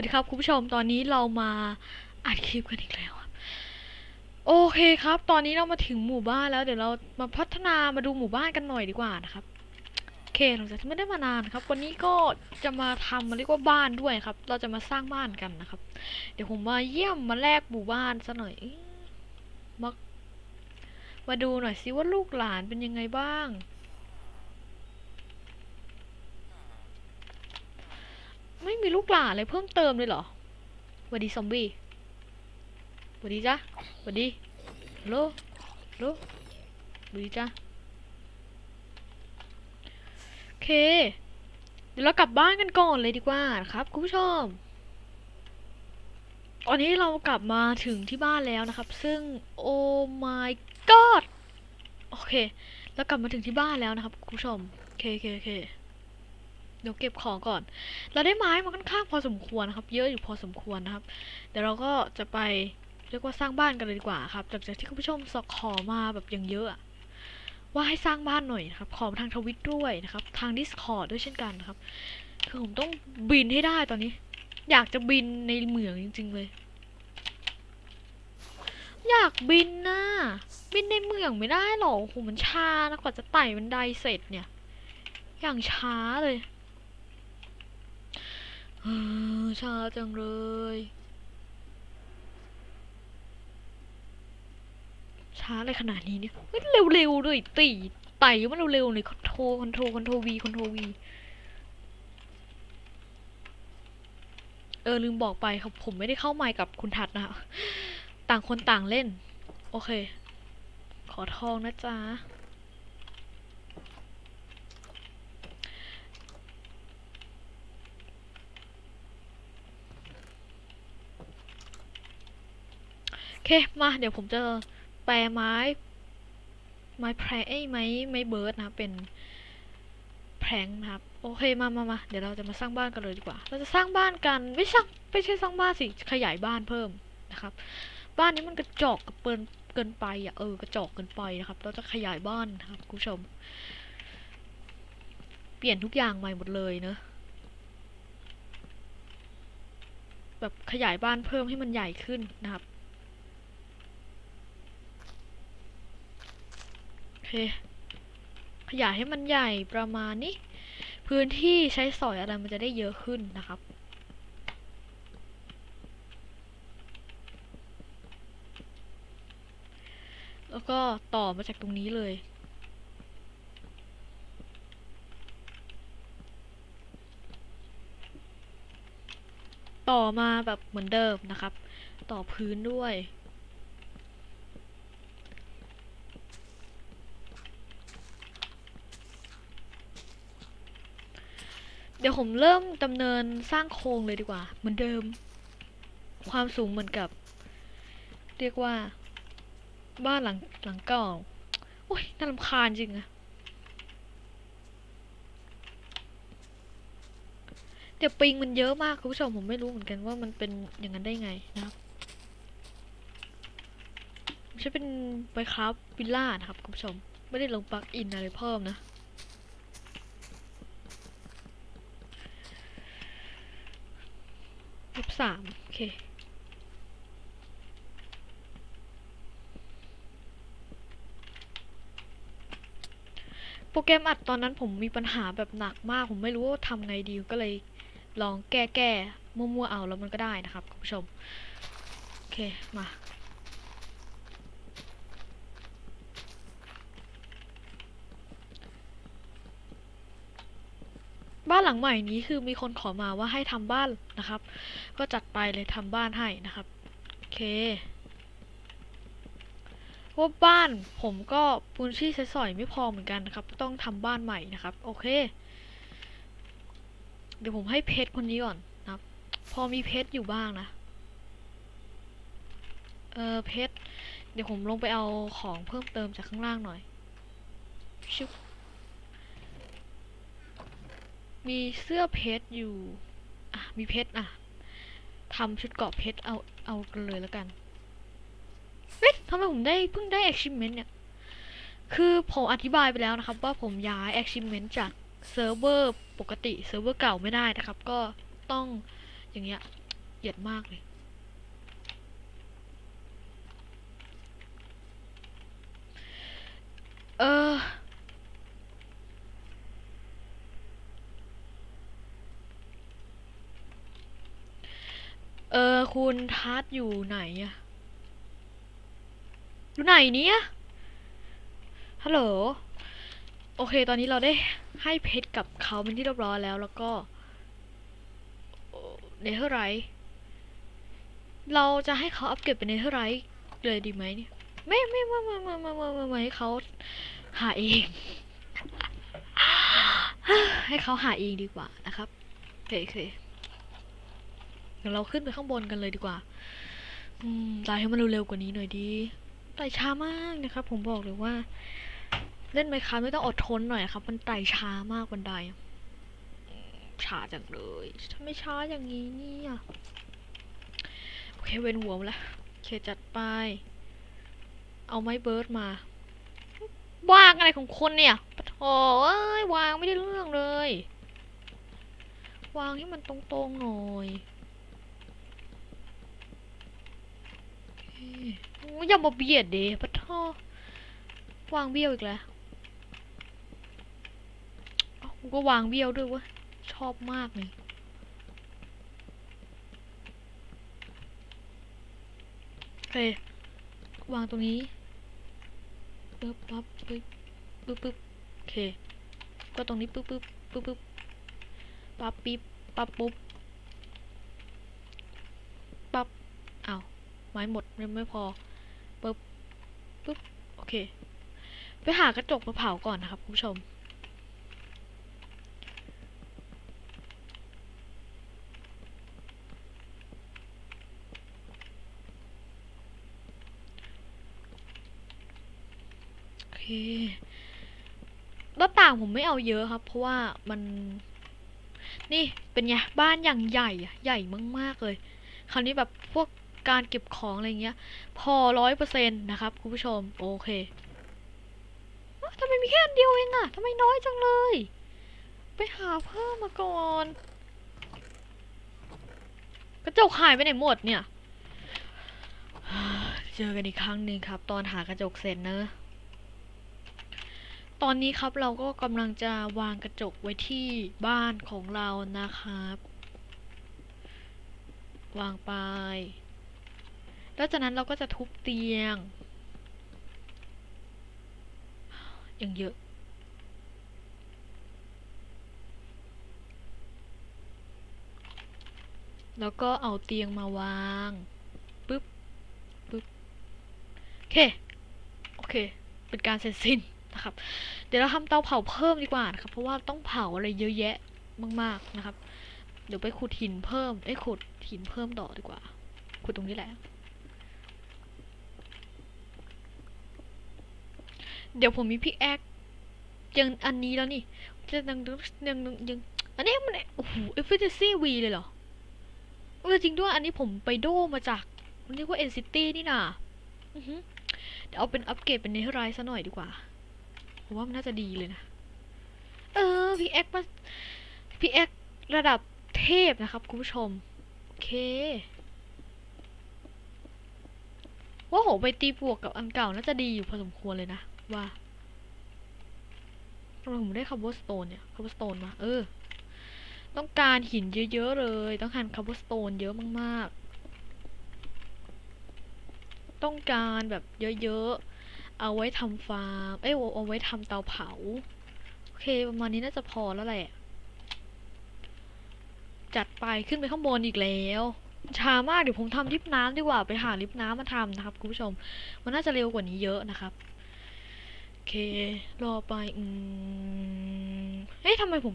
วัสดีครับคุณผู้ชมตอนนี้เรามาอัดคลิปกันอีกแล้วโอเคครับ ตอนนี้เรามาถึงหมู่บ้านแล้วเดี๋ยวเรามาพัฒนามาดูหมู่บ้านกันหน่อยดีกว่านะครับโอเคหลังจากที่ไม่ได้มานานครับ วันนี้ก็จะมาทำมาเรียกว่าบ้านด้วยครับ เราจะมาสร้างบ้านกันนะครับ เดี๋ยวผมมาเยี่ยมมาแลกหมู่บ้านซะหน่อยมามาดูหน่อยสิว่าลูกหลานเป็นยังไงบ้าง ไม่มีลูกหลานอะไรเพิ่มเติมเลยเหรอวัดดีซอมบี้วัดดีจ้ะวัดดีฮัลโหลฮัลโหลวัดดีจ้ะโอเค เดี๋ยวเรากลับบ้านกันก่อนเลยดีกว่านะครับคุณผู้ชม ตอนนี้เรากลับมาถึงที่บ้านแล้วนะครับ ซึ่งโอ้ my god โอเคแล้วกลับมาถึงที่บ้านแล้วนะครับคุณผู้ชมโอเคโอเคโอเค เดี๋ยวเก็บของก่อน เราได้ไม้มาค่อนข้างพอสมควรนะครับ เยอะอยู่พอสมควรนะครับ เดี๋ยวเราก็จะไปเรียกว่าสร้างบ้านกันเลยดีกว่าครับหลังจากที่คุณผู้ชมสกขอมาแบบอย่างเยอะ ว่าให้สร้างบ้านหน่อยนะครับ ขอมาทางทวิตด้วยนะครับ ทาง Discord ด้วยเช่นกันนะครับ คือผมต้องบินให้ได้ตอนนี้ อยากจะบินในเหมืองจริง ๆ เลย อยากบินนะบินในเหมืองไม่ได้หรอกโอ้โหมันช้านะกว่าจะไต่บันไดเสร็จเนี่ย อย่างช้าเลย ช้าจังเลย ช้าอะไรขนาดนี้เนี่ยเฮ้ยเร็วๆเลยตีไต่มันเร็วๆเลยคอนโทรคอนโทรคอนโทรวีคอนโทรวีเออลืมบอกไปครับผมไม่ได้เข้าไมค์กับคุณทัดนะคะต่างคนต่างเล่น โอเค ขอทองนะจ๊ะ เคมาเดี๋ยวผมจะแปลไม้ ไม้แพรเอ้ไม้ไม้เบิร์ดนะครับเป็นแพรงนะครับ โอเคมามามาเดี๋ยวเราจะมาสร้างบ้านกันเลยดีกว่า เราจะสร้างบ้านกันไม่สร้างไม่ใช่สร้างบ้านสิขยายบ้านเพิ่มนะครับ บ้านนี้มันกระจอกกับเปินเกินไปอะเออกระจอกเกินไปนะครับ เราจะขยายบ้านนะครับคุณผู้ชม เปลี่ยนทุกอย่างใหม่หมดเลยเนอะแบบขยายบ้านเพิ่มให้มันใหญ่ขึ้นนะครับ โอ เค ขยายให้มันใหญ่ประมาณนี้ พื้นที่ใช้สอยอะไรมันจะได้เยอะขึ้นนะครับแล้วก็ต่อมาจากตรงนี้เลย ต่อมาแบบเหมือนเดิมนะครับ ต่อพื้นด้วย เดี๋ยวผมเริ่มดำเนินสร้างโครงเลยดีกว่า เหมือนเดิม ความสูงเหมือนกับ เรียกว่า บ้านหลังหลังเก่าโอ้ยน่ารำคาญจริงอะเดี๋ยวปิงมันเยอะมากคุณผู้ชมผมไม่รู้เหมือนกันว่ามันเป็นอย่างนั้นได้ไงนะครับใช่เป็นไปครับวิลล่านะครับคุณผู้ชม ไม่ได้ลงปลั๊กอินอะไรเพิ่มนะ ลบสามโอเคโปรแกรมอัดตอนนั้นผมมีปัญหาแบบหนักมาก ผมไม่รู้ว่าทำไงดีก็เลยลองแก้แก้มั่วๆเอาแล้วมันก็ได้นะครับคุณผู้ชม โอเค มา บ้านหลังใหม่นี้คือมีคนขอมาว่าให้ทำบ้านนะครับ ก็จัดไปเลยทำบ้านให้นะครับโอเคเพราะว่าบ้านผมก็พื้นที่ใช้สอยไม่พอเหมือนกันนะครับ ต้องทำบ้านใหม่นะครับ โอเค เดี๋ยวผมให้เพชรคนนี้ก่อนนะครับ พอมีเพชรอยู่บ้างนะ เออเพชรเดี๋ยวผมลงไปเอาของเพิ่มเติมจากข้างล่างหน่อยชุบ มีเสื้อเพชรอยู่ อะ มีเพชรอะทำชุดเกาะเพชรเอาเอากันเลยแล้วกัน เฮ้ยทำไมผมได้เพิ่งได้ achievement เนี่ย คือผมอธิบายไปแล้วนะครับ ว่าผมย้าย achievement จากเซิร์ฟเวอร์ปกติเซิร์ฟเวอร์เก่าไม่ได้นะครับ ก็ต้องอย่างเงี้ยเกลียดมากเลยเออ เออ คุณทัศอยู่ไหนอะอยู่ไหนเนี่ยฮัลโหล โอเค ตอนนี้เราได้ให้เพชรกับเขาเป็นที่เรียบร้อยแล้ว แล้วก็เนเธอร์ไรท์เราจะให้เขาอัปเกรดเป็นเนเธอร์ไรท์เลยดีไหมเนี่ยไม่ไม่ไม่ไม่ไม่ไม่ไม่ไม่ไม่ให้เขาหาเอง ให้เขาหาเองดีกว่านะครับ โอเคโอเค เดี๋ยวเราขึ้นไปข้างบนกันเลยดีกว่า อืมไต่ให้มันเร็วๆกว่านี้หน่อยดีไต่ช้ามากนะครับ ผมบอกเลยว่า เล่นไมค์คาไม่ต้องอดทนหน่อยครับ มันไต่ช้ามากบันไดช้าจังเลยทำไมช้าอย่างนี้เนี่ยโอเคเวนหัวมาล้วโอเคจัดไป เอาไม้เบิร์ดมาวางอะไรของคนเนี่ยปะโถเอ้ยวางไม่ได้เรื่องเลย วางให้มันตรงๆหน่อย อเคโอ้ยอย่ามาเบียดเดปะโถวางเบี้ยวอีกแล้วกูก็วางเบี้ยวด้วยวะชอบมากเลยโอเควางตรงนี้ปึ๊บปั๊บปึ๊บปึ๊บปึ๊บโอเค ก็ตรงนี้ปึ๊บปึ๊บปึ๊บปึ๊บปั๊บปิ๊บปั๊บปุ๊บอ้าว ไม้หมดยังไม่พอปึ๊บปึ๊บโอเค ไปหากระจกมาเผาก่อนนะครับคุณผู้ชม โอเคหน้าต่างผมไม่เอาเยอะครับ เพราะว่ามันนี่เป็นไงบ้านอย่างใหญ่อะใหญ่มากๆเลย คราวนี้แบบพวก การเก็บของอะไรเงี้ย พอร้อยเปอร์เซ็นต์นะครับคุณผู้ชม โอเคทำไมมีแค่อันเดียวเองอะทำไมน้อยจังเลย ไปหาเพิ่มมาก่อน กระจกหายไปไหนหมดเนี่ย เจอกันอีกครั้งหนึ่งครับ ตอนหากระจกเสร็จเนอะตอนนี้ครับเราก็กำลังจะวางกระจกไว้ที่บ้านของเรานะครับ วางไป แล้วจากนั้นเราก็จะทุบเตียง อย่างเยอะ แล้วก็เอาเตียงมาวางปึ๊บปึ๊บโอเค โอเค เป็นการเสร็จสิ้นนะครับ เดี๋ยวเราทำเตาเผาเพิ่มดีกว่านะครับ เพราะว่าต้องเผาอะไรเยอะแยะมาก ๆ นะครับ เดี๋ยวไปขุดหินเพิ่มไอ้ยขุดหินเพิ่มต่อดีกว่า ขุดตรงนี้แหละ เดี๋ยวผมมีพิกแอคยังอันนี้แล้วนี่จะยังยังยังยังอันนี้มันโอ้โห efficiency V เลยเหรอเออจริงด้วยอันนี้ผมไปโดมาจากมันเรียกว่า NCT นี่น่ะอือหือเดี๋ยวเอาเป็นอัปเกรดเป็นเนเธอร์ไรซะหน่อยดีกว่าผมว่ามันน่าจะดีเลยนะ เออพีเอ็กมาพีเอ็กระดับเทพนะครับคุณผู้ชม โอเคว่าโหไปตีบวกกับอันเก่าน่าจะดีอยู่พอสมควรเลยนะ ว่าทำไมผมได้คาร์บอนสโตนเนี่ยคาร์บอนสโตนมา เออ ต้องการหินเยอะๆเลย ต้องการคาร์บอนสโตนเยอะมากๆ ต้องการแบบเยอะๆ เอาไว้ทำฟาร์ม เอ้ยเอาไว้ทำเตาเผา โอเค ประมาณนี้น่าจะพอแล้วแหละ จัดไปขึ้นไปข้างบนอีกแล้วช้ามากเดี๋ยวผมทำลิฟน้ำดีกว่าไปหาลิฟน้ำมาทำนะครับคุณผู้ชม มันน่าจะเร็วกว่านี้เยอะนะครับ เค รอไป อืมเฮ้ยทำไมผม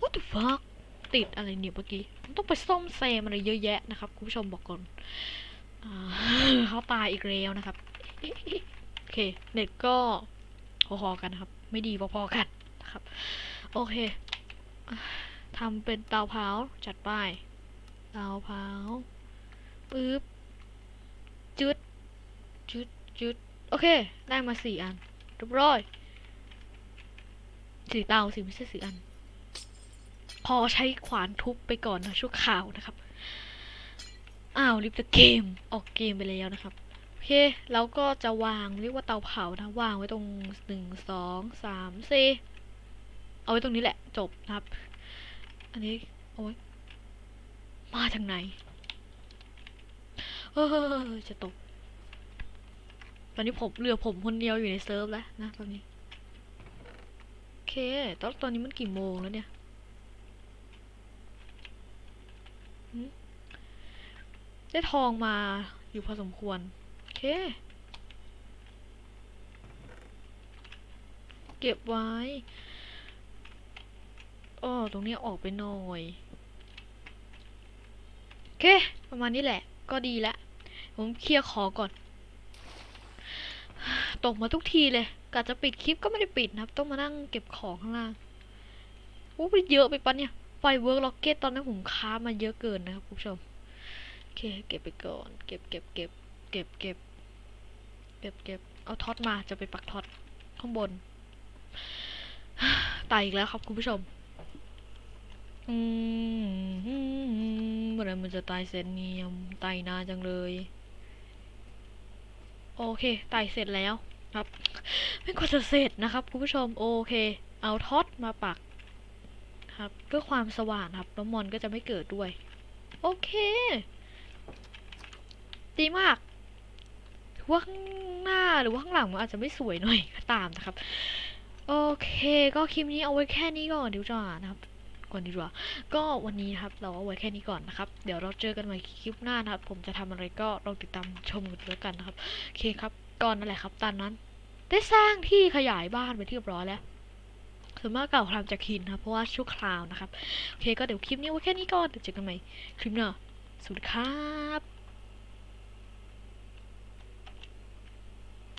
what the fuck ติดอะไรเนี่ยเมื่อกี้ต้องไปซ่อมแซมอะไรเยอะแยะนะครับ คุณผู้ชมบอกก่อนเขาตายอีกแล้วนะครับ โอเค เน็ตก็พอๆกันนะครับ ไม่ดีพอๆกันนะครับ โอเคทำเป็นเตาเผาจัดไปเตาเผาปึ๊บจุดจุดจุดโอเค ได้มาสี่อัน เรียบร้อยสีเตาสิไม่ใช่สีอัน พอใช้ขวานทุบไปก่อนนะชั่วข่าวนะครับ อ้าวลิฟต์เกมออกเกมไปแล้วนะครับโอเคแล้วก็จะวางเรียกว่าเตาเผานะวางไว้ตรงหนึ่งสองสามสี่เอาไว้ตรงนี้แหละจบนะครับ อันนี้โอ้ยมาทางไหนเออจะตก ตอนนี้ผมเหลือผมคนเดียวอยู่ในเซิร์ฟแล้วนะตอนนี้ โอเค ตอนตอนนี้มันกี่โมงแล้วเนี่ยได้ทองมาอยู่พอสมควร โอเค เก็บไว้อ้อตรงนี้ออกไปหน่อย โอเค ประมาณนี้แหละ ก็ดีแล้วผมเคลียร์ขอก่อน ตกมาทุกทีเลยกะจะปิดคลิปก็ไม่ได้ปิดนะครับ ต้องมานั่งเก็บของข้างล่างโอ้ไปเยอะไปปะเนี่ย ไฟเวิร์กล็อกเก็ตตอนนั้นผมค้ามาเยอะเกินนะครับคุณผู้ชม โอเค เก็บไปก่อน เก็บเก็บเก็บเก็บเก็บเก็บเก็บเอาท็อตมาจะไปปักท็อตข้างบนตายอีกแล้วครับคุณผู้ชม อืมเมื่อไรมันจะตายเสร็จเนี่ยตายนานจังเลย โอเคตายเสร็จแล้ว ครับ ไม่กว่าจะเสร็จนะครับคุณผู้ชมโอเค เอาท็อตมาปักครับเพื่อความสว่างครับแล้วมอนก็จะไม่เกิดด้วย โอเค ดีมากว่าข้างหน้าหรือว่าข้างหลังมันอาจจะไม่สวยหน่อยก็ตามนะครับ โอเค ก็คลิปนี้เอาไว้แค่นี้ก่อนดีกว่านะครับก่อนดีกว่า ก็วันนี้นะครับ เราเอาไว้แค่นี้ก่อนนะครับ เดี๋ยวเราเจอกันใหม่คลิปหน้านะครับ ผมจะทำอะไรก็ลองติดตามชมกันแล้วยกันนะครับ โอเคครับ ก่อนนั่นแหละครับตอนนั้น ได้สร้างที่ขยายบ้านไปที่เรียบร้อยแล้วส่วนมากเก่าทำจากหินนะเพราะว่าชั่วคราวนะครับ โอเคก็เดี๋ยวคลิปนี้ไว้แค่นี้ก่อนเดี๋ยวเจอกันใหม่คลิปหน้าสวัสดีครับ